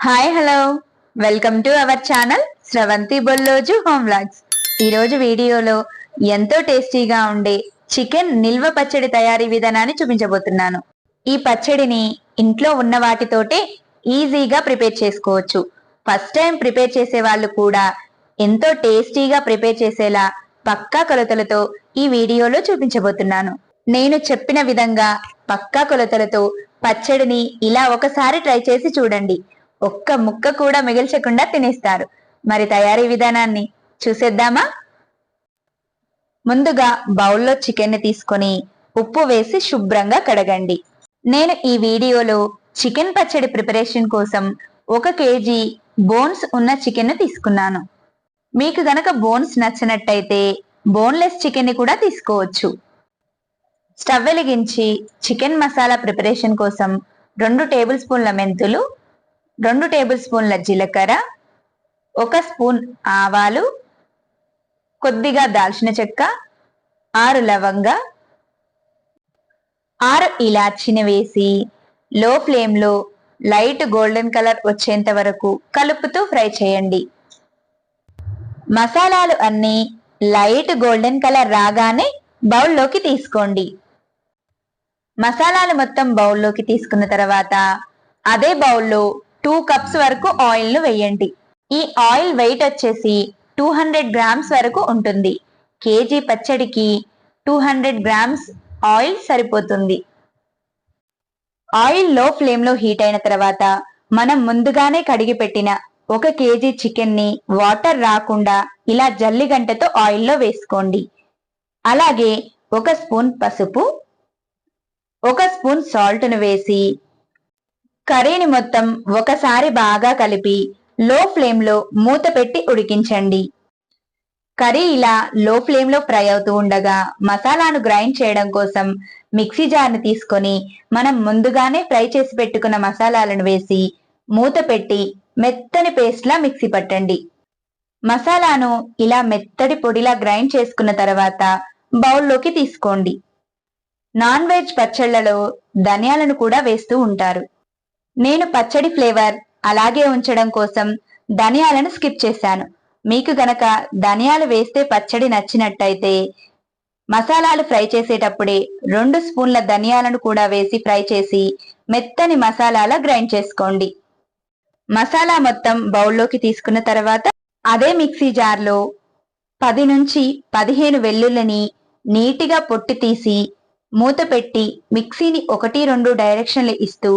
Hi hello welcome to our channel Sravanthi Bolloju home vlogs ఈరోజు వీడియోలో ఎంతో టేస్టీగా ఉండే చికెన్ నిల్వ పచ్చడి తయారీ విధానాన్ని చూపించబోతున్నాను. ఈ పచ్చడిని ఇంట్లో ఉన్న వాటితోటే ఈజీగా ప్రిపేర్ చేసుకోవచ్చు. ఫస్ట్ టైం ప్రిపేర్ చేసే వాళ్ళు కూడా ఎంతో టేస్టీగా ప్రిపేర్ చేసేలా పక్కా కొలతలతో ఈ వీడియోలో చూపించబోతున్నాను. నేను చెప్పిన విధంగా పక్కా కొలతలతో పచ్చడిని ఇలా ఒకసారి ట్రై చేసి చూడండి. ఒక్క ముక్క కూడా మిగిల్చకుండా తినేస్తారు. మరి తయారీ విధానాన్ని చూసేద్దామా? ముందుగా బౌల్లో చికెన్ని తీసుకొని ఉప్పు వేసి శుభ్రంగా కడగండి. నేను ఈ వీడియోలో చికెన్ పచ్చడి ప్రిపరేషన్ కోసం ఒక కేజీ బోన్స్ ఉన్న చికెన్ తీసుకున్నాను. మీకు గనక బోన్స్ నచ్చినట్టయితే బోన్లెస్ చికెన్ని కూడా తీసుకోవచ్చు. స్టవ్ వెలిగించి చికెన్ మసాలా ప్రిపరేషన్ కోసం రెండు టేబుల్ స్పూన్ల మెంతులు రెండు టేబుల్ స్పూన్ల జీలకర్ర ఒక స్పూన్ ఆవాలు కొద్దిగా దాల్చిన చెక్క ఆరు లవంగ ఆరు ఇలాచిని వేసి లో ఫ్లేమ్లో లైట్ గోల్డెన్ కలర్ వచ్చేంత వరకు కలుపుతూ ఫ్రై చేయండి. మసాలాలు అన్నీ లైట్ గోల్డెన్ కలర్ రాగానే బౌల్లోకి తీసుకోండి. మసాలాలు మొత్తం బౌల్లోకి తీసుకున్న తర్వాత అదే బౌల్లో టూ కప్స్ వరకు ఆయిల్ను వేయండి. ఈ ఆయిల్ వెయిట్ వచ్చేసి టూ హండ్రెడ్ గ్రామ్స్ వరకు ఉంటుంది. కేజీ పచ్చడికి టూ హండ్రెడ్ గ్రామ్స్ ఆయిల్ సరిపోతుంది. ఆయిల్లో ఫ్లేమ్లో హీట్ అయిన తర్వాత మనం ముందుగానే కడిగి పెట్టిన ఒక కేజీ చికెన్ని వాటర్ రాకుండా ఇలా జల్లిగంటతో ఆయిల్లో వేసుకోండి. అలాగే ఒక స్పూన్ పసుపు ఒక స్పూన్ సాల్ట్ను వేసి కర్రీని మొత్తం ఒకసారి బాగా కలిపి లో ఫ్లేమ్లో మూత పెట్టి ఉడికించండి. కర్రీ ఇలా లో ఫ్లేమ్లో ఫ్రై అవుతూ ఉండగా మసాలాను గ్రైండ్ చేయడం కోసం మిక్సీ జార్ని తీసుకొని మనం ముందుగానే ఫ్రై చేసి పెట్టుకున్న మసాలాలను వేసి మూత పెట్టి మెత్తని పేస్ట్లా మిక్సీ పట్టండి. మసాలాను ఇలా మెత్తడి పొడిలా గ్రైండ్ చేసుకున్న తర్వాత బౌల్లోకి తీసుకోండి. నాన్ వెజ్ పచ్చళ్ళలో ధనియాలను కూడా వేస్తూ ఉంటారు. నేను పచ్చడి ఫ్లేవర్ అలాగే ఉంచడం కోసం ధనియాలను స్కిప్ చేశాను. మీకు గనక ధనియాలు వేస్తే పచ్చడి నచ్చినట్టయితే మసాలాలు ఫ్రై చేసేటప్పుడే రెండు స్పూన్ల ధనియాలను కూడా వేసి ఫ్రై చేసి మెత్తని మసాలాల గ్రైండ్ చేసుకోండి. మసాలా మొత్తం బౌల్లోకి తీసుకున్న తర్వాత అదే మిక్సీ జార్లో పది నుంచి పదిహేను వెల్లుల్లిని నీటిగా పొట్టి తీసి మూత పెట్టి మిక్సీని ఒకటి రెండు డైరెక్షన్లు ఇస్తూ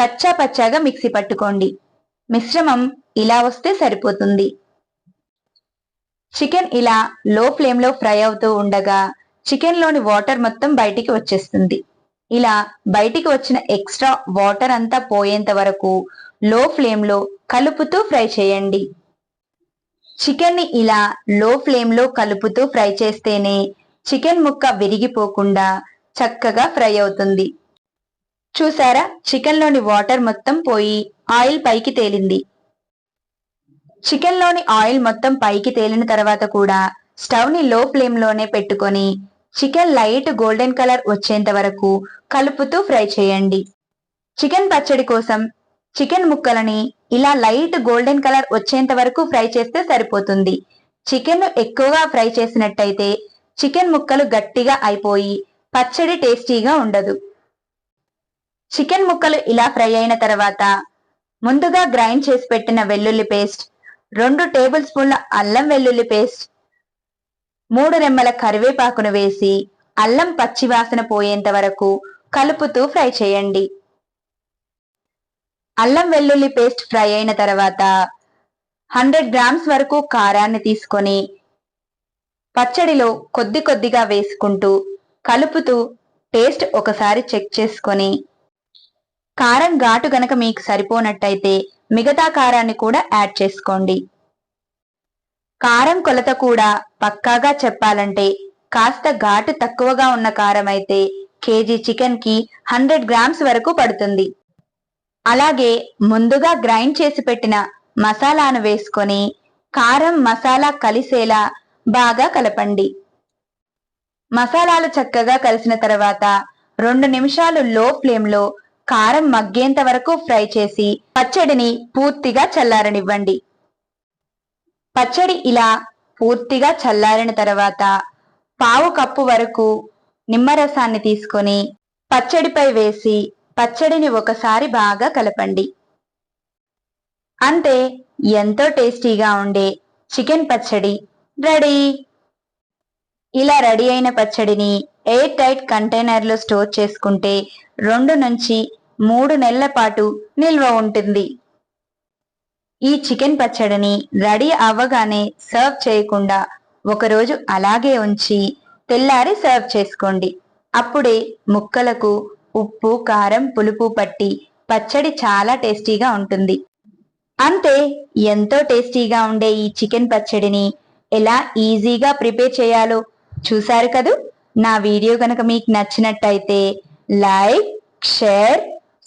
కచ్చా పచ్చాగా మిక్సీ పట్టుకోండి. మిశ్రమం ఇలా వస్తే సరిపోతుంది. చికెన్ ఇలా లో ఫ్లేమ్లో ఫ్రై అవుతూ ఉండగా చికెన్లోని వాటర్ మొత్తం బయటికి వచ్చేస్తుంది. ఇలా బయటికి వచ్చిన ఎక్స్ట్రా వాటర్ అంతా పోయేంత వరకు లో ఫ్లేమ్లో కలుపుతూ ఫ్రై చేయండి. చికెన్ని ఇలా లో ఫ్లేమ్లో కలుపుతూ ఫ్రై చేస్తేనే చికెన్ ముక్క విరిగిపోకుండా చక్కగా ఫ్రై అవుతుంది. చూసారా చికెన్లోని వాటర్ మొత్తం పోయి ఆయిల్ పైకి తేలింది. చికెన్లోని ఆయిల్ మొత్తం పైకి తేలిన తర్వాత కూడా స్టవ్ని లో ఫ్లేమ్లోనే పెట్టుకొని చికెన్ లైట్ గోల్డెన్ కలర్ వచ్చేంత వరకు కలుపుతూ ఫ్రై చేయండి. చికెన్ పచ్చడి కోసం చికెన్ ముక్కలని ఇలా లైట్ గోల్డెన్ కలర్ వచ్చేంత వరకు ఫ్రై చేస్తే సరిపోతుంది. చికెన్ ఎక్కువగా ఫ్రై చేసినట్టయితే చికెన్ ముక్కలు గట్టిగా అయిపోయి పచ్చడి టేస్టీగా ఉండదు. చికెన్ ముక్కలు ఇలా ఫ్రై అయిన తర్వాత ముందుగా గ్రైండ్ చేసి పెట్టిన వెల్లుల్లి పేస్ట్ రెండు టేబుల్ స్పూన్ల అల్లం వెల్లుల్లి పేస్ట్ మూడు రెమ్మల కరివేపాకును వేసి అల్లం పచ్చివాసన పోయేంత వరకు కలుపుతూ ఫ్రై చేయండి. అల్లం వెల్లుల్లి పేస్ట్ ఫ్రై అయిన తర్వాత హండ్రెడ్ గ్రామ్స్ వరకు కారాన్ని తీసుకొని పచ్చడిలో కొద్ది కొద్దిగా వేసుకుంటూ కలుపుతూ టేస్ట్ ఒకసారి చెక్ చేసుకొని కారం ఘాటు గనక మీకు సరిపోనట్టయితే మిగతా కారాన్ని కూడా యాడ్ చేసుకోండి. కారం కొలత కూడా పక్కాగా చెప్పాలంటే కాస్త ఘాటు తక్కువగా ఉన్న కారం అయితే కేజీ చికెన్కి హండ్రెడ్ గ్రామ్స్ వరకు పడుతుంది. అలాగే ముందుగా గ్రైండ్ చేసి పెట్టిన మసాలాను వేసుకొని కారం మసాలా కలిసేలా బాగా కలపండి. మసాలాలు చక్కగా కలిసిన తర్వాత రెండు నిమిషాలు లో ఫ్లేమ్లో కారం మగ్గేంత వరకు ఫ్రై చేసి పచ్చడిని పూర్తిగా చల్లారనివ్వండి. పచ్చడి ఇలా పూర్తిగా చల్లారిన తర్వాత పావు కప్పు వరకు నిమ్మరసాన్ని తీసుకొని పచ్చడిపై వేసి పచ్చడిని ఒకసారి బాగా కలపండి. అంతే ఎంతో టేస్టీగా ఉండే చికెన్ పచ్చడి రెడీ. ఇలా రెడీ అయిన పచ్చడిని ఎయిర్ టైట్ కంటైనర్లో స్టోర్ చేసుకుంటే రెండు నుంచి మూడు నెలల పాటు నిల్వ ఉంటుంది. ఈ చికెన్ పచ్చడిని రెడీ అవ్వగానే సర్వ్ చేయకుండా ఒకరోజు అలాగే ఉంచి తెల్లారి సర్వ్ చేసుకోండి. అప్పుడే ముక్కలకు ఉప్పు కారం పులుపు పట్టి పచ్చడి చాలా టేస్టీగా ఉంటుంది. అంతే ఎంతో టేస్టీగా ఉండే ఈ చికెన్ పచ్చడిని ఎలా ఈజీగా ప్రిపేర్ చేయాలో చూశారు కదూ? నా వీడియో కనుక మీకు నచ్చినట్టయితే like share